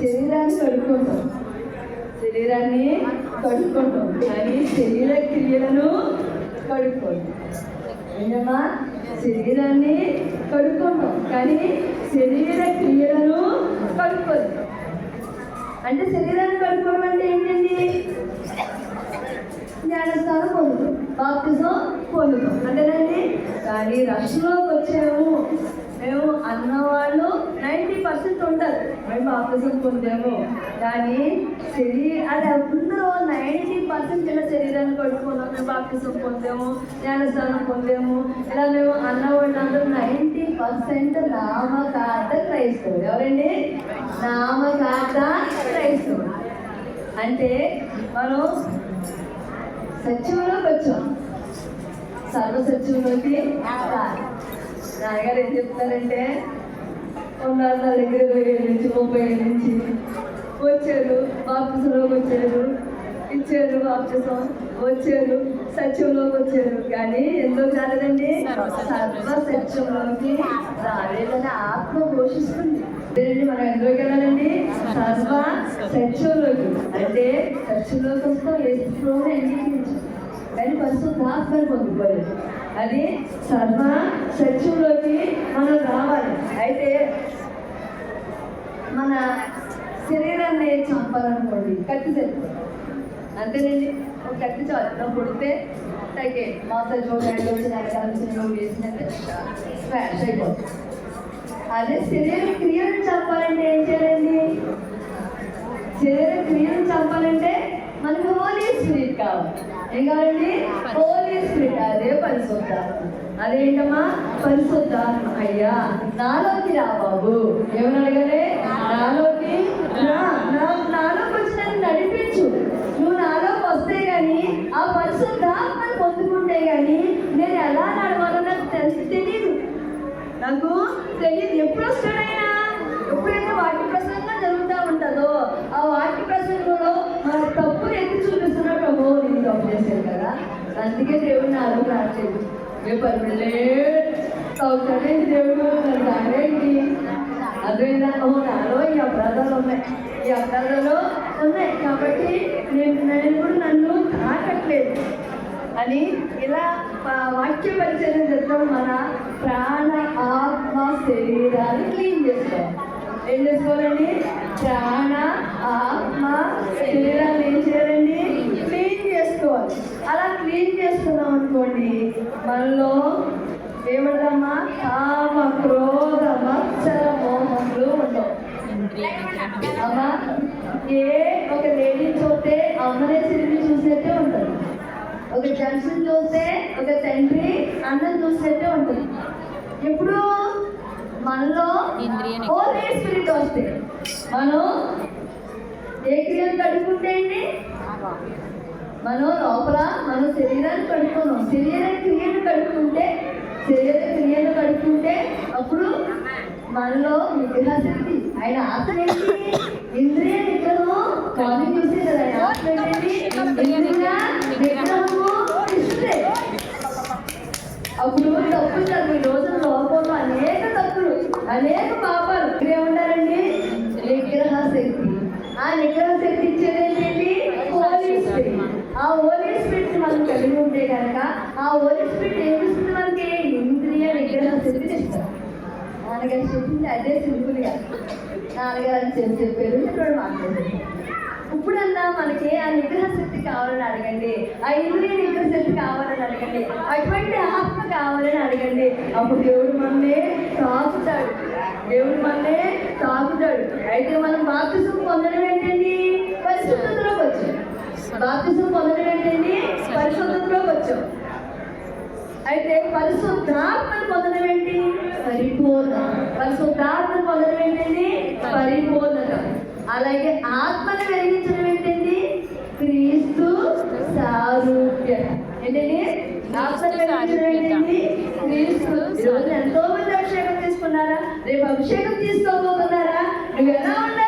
శరీరాన్ని కడుక్కుంటాం శరీరాన్ని కడుక్కుంటాం కానీ శరీర క్రియలను కడుక్కోండి ఏంటమ్మా? శరీరాన్ని కడుక్కుంటాం కానీ శరీర క్రియలను కడుక్కోదు అంటే శరీరాన్ని కడుక్కోవడం అంటే ఏంటండి? జ్ఞానస్థానం పొందుతాం. బాప్తిజం పొందుతాం. అంతేనండి? కానీ రక్షణలోకి వచ్చాము. మేము అన్నవాళ్ళు నైంటీ పర్సెంట్ ఉండదు. మేము బాప్తిజం పొందాము. కానీ శరీర అది అందరూ నైంటీ పర్సెంట్ ఇలా శరీరాన్ని కట్టుకున్నాం మేము బాప్తిజం పొందాము జ్ఞానస్థానం పొందాము. ఇలా మేము అన్నవాళ్ళందరూ నైంటీ పర్సెంట్ నామకార్థ క్రైస్తవుడు ఎవరండి? నామకార్థ క్రైస్తవుడు అంటే మనం సత్యంలోకి వచ్చాం. సర్వ సత్యంలోకి రాలి. ఏం చెప్తారంటే ఉన్నారు నా దగ్గర ఇరవై నుంచి ముప్పై ఏళ్ళ నుంచి వచ్చారు బాప్తిసంలోకి వచ్చారు ఇచ్చారు బాప్తిసం వచ్చారు సత్యంలోకి వచ్చారు కానీ ఎందుకు కాలేదండి సర్వ సత్యంలోకి రాలేదని ఆత్మ ఘోషిస్తుంది మనం ఎందులోకి వెళ్ళాలండి? సర్వ సత్యంలోకి అంటే సత్యంలోకి వస్తాం ఏసులోనే అంగీకరించాం. కానీ పరిశుద్ధాత్మని పొందుకోలేదు. అది సర్వ సత్యంలోకి మనం రావాలి. అయితే మన శరీరాన్ని చంపాలనుకోండి కత్తి సరిపోతుంది అంతేనండి. ఒక కత్తి చాలు. కొడితే తగ్గే మాస చూడండి వచ్చిన కలిసి వేసినట్టు స్మాష్ అయిపోతుంది. అదే శరీర క్రియను చంపాలంటే ఏం చేయాలండి? శరీర క్రియను చంపాలంటే మనకు హోలీ స్పిరిట్ కావాలి. ఏం కావాలండి? హోలీ స్పిరిట్ అదే పరిశుద్ధాత్మ. అదేంటమ్మా? పరిశుద్ధాత్మ. అయ్యా నాలోకి రా బాబు. ఏమని అడగలే? నాలోకి రా. నా- నాలోకి వచ్చి నన్ను నడిపించు. నువ్వు నాలోకి వస్తే గాని ఆ పరిశుద్ధాత్మను పొందుకుంటే గాని నేను ఎలా నడవాలో నాకు తెలిసి తెలియదు నాకు తెలియదు ఎప్పుడు వస్తాడైనా? ఎప్పుడైతే వాటి ప్రసంగం జరుగుతూ ఉంటుందో ఆ వాటి ప్రసంగంలో మన తప్పు ఎత్తి చూపిస్తున్నాడు ప్రభు నేను తప్పు చేశాను కదా. అందుకే దేవుడు నాలో రాలేదు ఏ పర్మిలే తవ్వుతాడే దేవుడు నన్ను తాగేంటి ఓ నాలో ఈ అపరాధాలు ఉన్నాయి ఈ అపరాధాలు ఉన్నాయి కాబట్టి నేను నేను కూడా నన్ను తాకట్లేదు అని ఇలా ప- వాక్య పరిచయం చేద్దాం మన ప్రాణ ఆత్మ శరీరాన్ని క్లీన్ చేసుకోవాలి ఏం చేసుకోవాలండి ప్రాణ ఆత్మ శరీరాన్ని ఏం చేయాలండి క్లీన్ చేసుకోవాలి అలా క్లీన్ చేసుకున్నాం అనుకోండి మనలో ఏమడదమ్మా కామ క్రోధ మత్సర మోహములు ఉండవు. అమ్మా ఏ ఒక లేడీ చూస్తే అమ్మనే సిరిని చూసేట్టే ఉంటుంది. ఒక జంక్షన్ చూస్తే ఒక తండ్రి అన్నం చూసినట్టే ఉంటుంది. ఎప్పుడు మనలో. హోలీ స్పిరిట్ వస్తే మనం ఏ క్రియలు కడుక్కుంటే అండి? మనం లోపల మన శరీరాన్ని కడుక్కోను శరీర క్రియను కడుక్కుంటే శరీర క్రియను కడుక్కుంటే అప్పుడు మనలో నిగ్రహ శక్తి. ఆయన ఆత్మ ఇంద్రియ నిగ్రహం మార్నింగ్ చూసే కదా ఆయన ఆత్మ ఏంటి ఇంద్రియ నిగ్రహము ఇస్తే అప్పుడు తప్పులు జరుగు ఈ రోజున లోకంలో అనేక తప్పులు అనేక పాపాలు ఇక్కడే ఉండాలండి నిగ్రహ శక్తి ఆ నిగ్రహ శక్తి ఇచ్చేది ఏంటి హోలీ స్పిరిట్ ఆ హోలీ స్పిరిట్ మనం కలిగి ఉంటే కనుక ఆ హోలీ స్పిరిట్ ఏం చేస్తుంది మనకి? ఇంద్రియ నిగ్రహం చెప్పి ఇస్తారు నాన్నగారు చెప్పింది అదే సింపుల్గా. నాన్నగారు అని చెప్పి చెప్పారు. ఇప్పుడు మాట్లాడుతుంది ఇప్పుడన్నా మనకి ఆ నిగ్రహ శక్తి కావాలని అడగండి. ఆ ఇంద్రియ నిగ్రహ శక్తి కావాలని అడగండి. అటువంటి ఆత్మ కావాలని అడగండి. అప్పుడు దేవుడు మనమే తాకుతాడు. దేవుడు మనమే తాకుతాడు. అయితే మనం బాప్తిసం పొందడం ఏంటండి? పరిశుద్ధతలోకి వచ్చాం. బాప్తిసం పొందడం ఏంటండి? పరిశుద్ధతలోకి వచ్చాం. అయితే పరిశుద్ధాత్మను పొందడం ఏంటి? పరిపూర్ణ పరిశుద్ధాత్మను పొందడం ఏంటండి? పరిపూర్ణత. అలాగే ఆత్మను వెలిగించడం ఏంటండి? క్రీస్తు సారూప్యత ఏంటండి? ఆత్మను వెలిగించడం ఏంటండి? క్రీస్తు ఈరోజు ఎంతో మంది అభిషేకం తీసుకున్నారా? రేపు అభిషేకం తీసుకోబోతున్నారా? నువ్వు ఎలా ఉండాలి?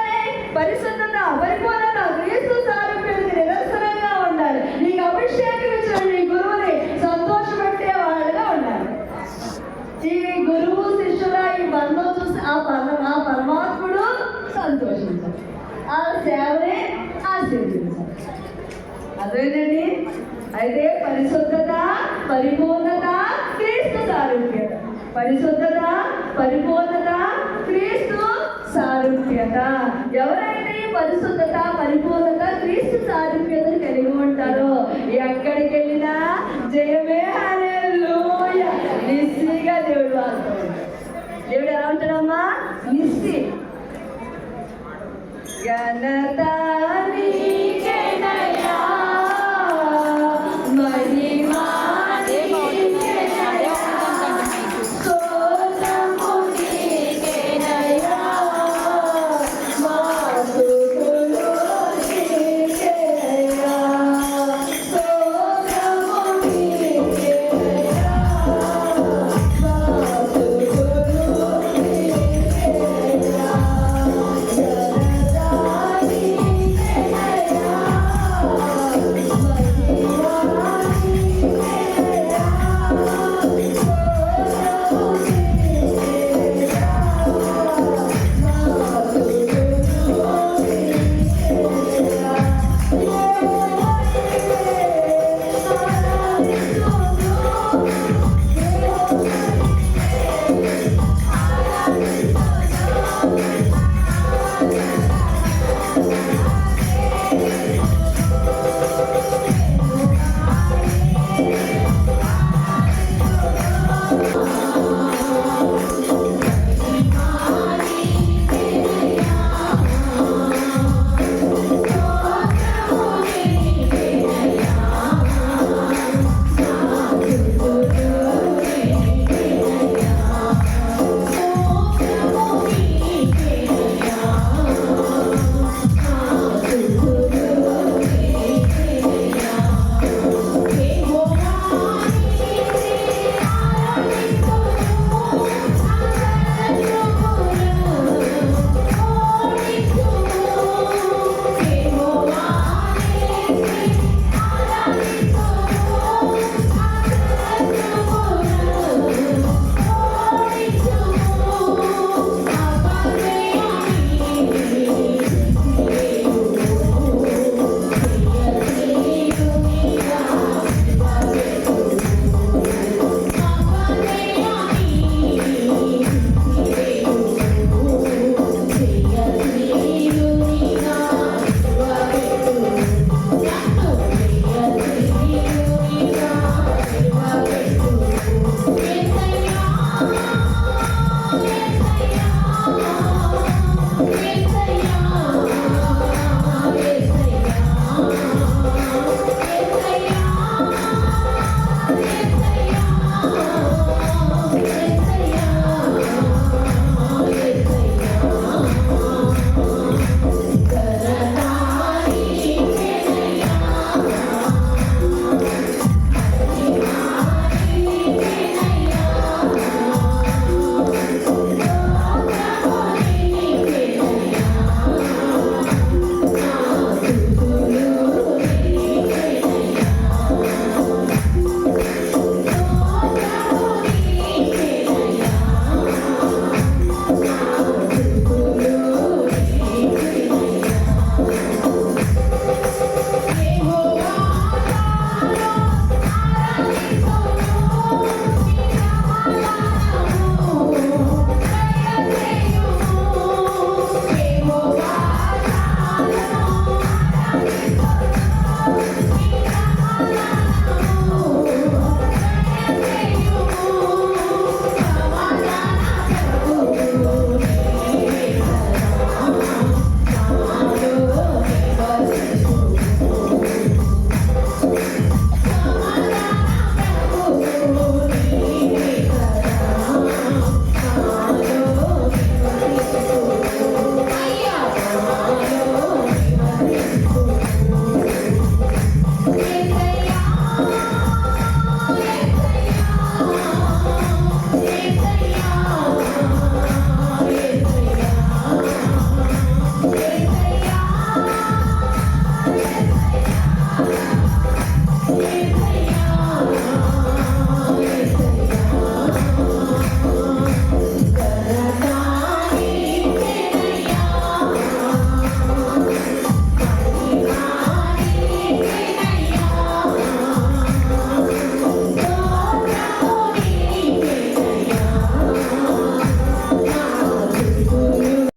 పరిశుద్ధత పరిపూర్ణత క్రీస్తు సారూప్యతకి నిరంతరంగా ఉండాలి నీకు అభిషేకం ఇచ్చిన నీ గురువుని సంతోషపెట్టే వాళ్ళగా ఉండాలి ఈ గురువు శిష్యుల ఈ బంధం చూసి ఆ పర ఆ పరమాత్ముడు సంతోషించాలి సేవనే ఆశీర్వదించాలి అదేనండి అయితే పరిశుద్ధత పరిపూర్ణత క్రీస్తు సారూప్యత. పరిశుద్ధత పరిపూర్ణత క్రీస్తు సారూప్యత. ఎవరైతే పరిశుద్ధత పరిపూర్ణత క్రీస్తు సారూప్యతను కలిగి ఉంటారో ఎక్కడికి వెళ్ళినా జయమే అనే నిశ్చిగా దేవుడు వాడుతూ దేవుడు ఎలా ఉంటాడమ్మా? నిస్సి. ఘనత